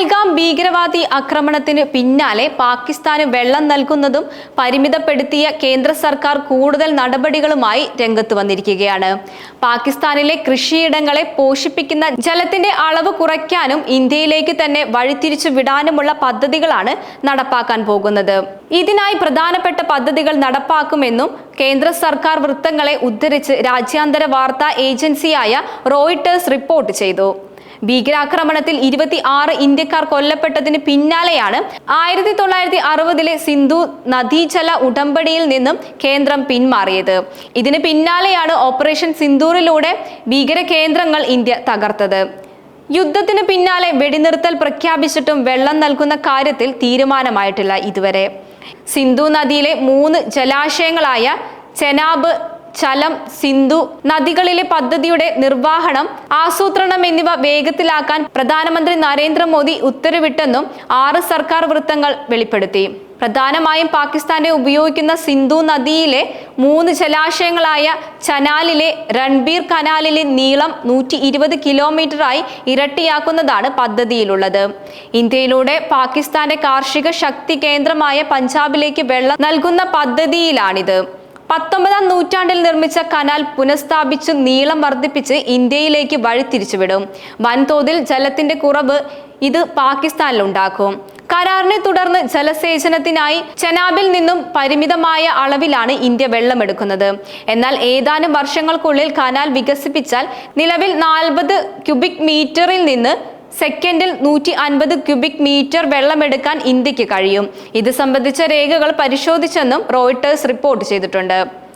പഹൽഗാം ഭീകരവാദി ആക്രമണത്തിന് പിന്നാലെ പാകിസ്ഥാന് വെള്ളം നൽകുന്നതും പരിമിതപ്പെടുത്തിയ കേന്ദ്ര സർക്കാർ കൂടുതൽ നടപടികളുമായി രംഗത്ത് വന്നിരിക്കുകയാണ്. പാകിസ്ഥാനിലെ കൃഷിയിടങ്ങളെ പോഷിപ്പിക്കുന്ന ജലത്തിന്റെ അളവ് കുറയ്ക്കാനും ഇന്ത്യയിലേക്ക് തന്നെ വഴിതിരിച്ചു വിടാനുമുള്ള പദ്ധതികളാണ് നടപ്പാക്കാൻ പോകുന്നത്. ഇതിനായി പ്രധാനപ്പെട്ട പദ്ധതികൾ നടപ്പാക്കുമെന്നും കേന്ദ്ര സർക്കാർ വൃത്തങ്ങളെ ഉദ്ധരിച്ച് രാജ്യാന്തര വാർത്താ ഏജൻസിയായ റോയിട്ടേഴ്സ് റിപ്പോർട്ട് ചെയ്തു. ഭീകരാക്രമണത്തിൽ ഇരുപത്തി ആറ് ഇന്ത്യക്കാർ കൊല്ലപ്പെട്ടതിന് പിന്നാലെയാണ് ആയിരത്തി തൊള്ളായിരത്തി അറുപതിലെ സിന്ധു നദീജല ഉടമ്പടിയിൽ നിന്നും കേന്ദ്രം പിന്മാറിയത്. ഇതിന് പിന്നാലെയാണ് ഓപ്പറേഷൻ സിന്ദൂറിലൂടെ ഭീകര കേന്ദ്രങ്ങൾ ഇന്ത്യ തകർത്തത്. യുദ്ധത്തിന് പിന്നാലെ വെടിനിർത്തൽ പ്രഖ്യാപിച്ചിട്ടും വെള്ളം നൽകുന്ന കാര്യത്തിൽ തീരുമാനമായിട്ടില്ല ഇതുവരെ. സിന്ധു നദിയിലെ മൂന്ന് ജലാശയങ്ങളായ ചെനാബ് ചലം സിന്ധു നദികളിലെ പദ്ധതിയുടെ നിർവഹണം ആസൂത്രണം എന്നിവ വേഗത്തിലാക്കാൻ പ്രധാനമന്ത്രി നരേന്ദ്രമോദി ഉത്തരവിട്ടെന്നും ആറ് സർക്കാർ വൃത്തങ്ങൾ വെളിപ്പെടുത്തി. പ്രധാനമായും പാകിസ്ഥാനെ ഉപയോഗിക്കുന്ന സിന്ധു നദിയിലെ മൂന്ന് ജലാശയങ്ങളായ ചനാലിലെ രൺബീർ കനാലിലെ നീളം നൂറ്റി ഇരുപത് കിലോമീറ്ററായി ഇരട്ടിയാക്കുന്നതാണ് പദ്ധതിയിലുള്ളത്. ഇന്ത്യയിലൂടെ പാകിസ്ഥാന്റെ കാർഷിക ശക്തി കേന്ദ്രമായ പഞ്ചാബിലേക്ക് വെള്ളം നൽകുന്ന പദ്ധതിയിലാണിത്. പത്തൊമ്പതാം നൂറ്റാണ്ടിൽ നിർമ്മിച്ച കനാൽ പുനഃസ്ഥാപിച്ച് നീളം വർദ്ധിപ്പിച്ച് ഇന്ത്യയിലേക്ക് വഴിതിരിച്ചുവിടും. വൻതോതിൽ ജലത്തിന്റെ കുറവ് ഇത് പാകിസ്ഥാനിലുണ്ടാക്കും. കരാറിനെ തുടർന്ന് ജലസേചനത്തിനായി ചെനാബിൽ നിന്നും പരിമിതമായ അളവിലാണ് ഇന്ത്യ വെള്ളമെടുക്കുന്നത്. എന്നാൽ ഏതാനും വർഷങ്ങൾക്കുള്ളിൽ കനാൽ വികസിപ്പിച്ചാൽ നിലവിൽ നാൽപ്പത് ക്യൂബിക് മീറ്ററിൽ നിന്ന് സെക്കൻഡിൽ നൂറ്റി അൻപത് ക്യൂബിക് മീറ്റർ വെള്ളമെടുക്കാൻ ഇന്ത്യയ്ക്ക് കഴിയും. ഇത് സംബന്ധിച്ച രേഖകൾ പരിശോധിച്ചെന്നും റോയിട്ടേഴ്സ് റിപ്പോർട്ട് ചെയ്തിട്ടുണ്ട്.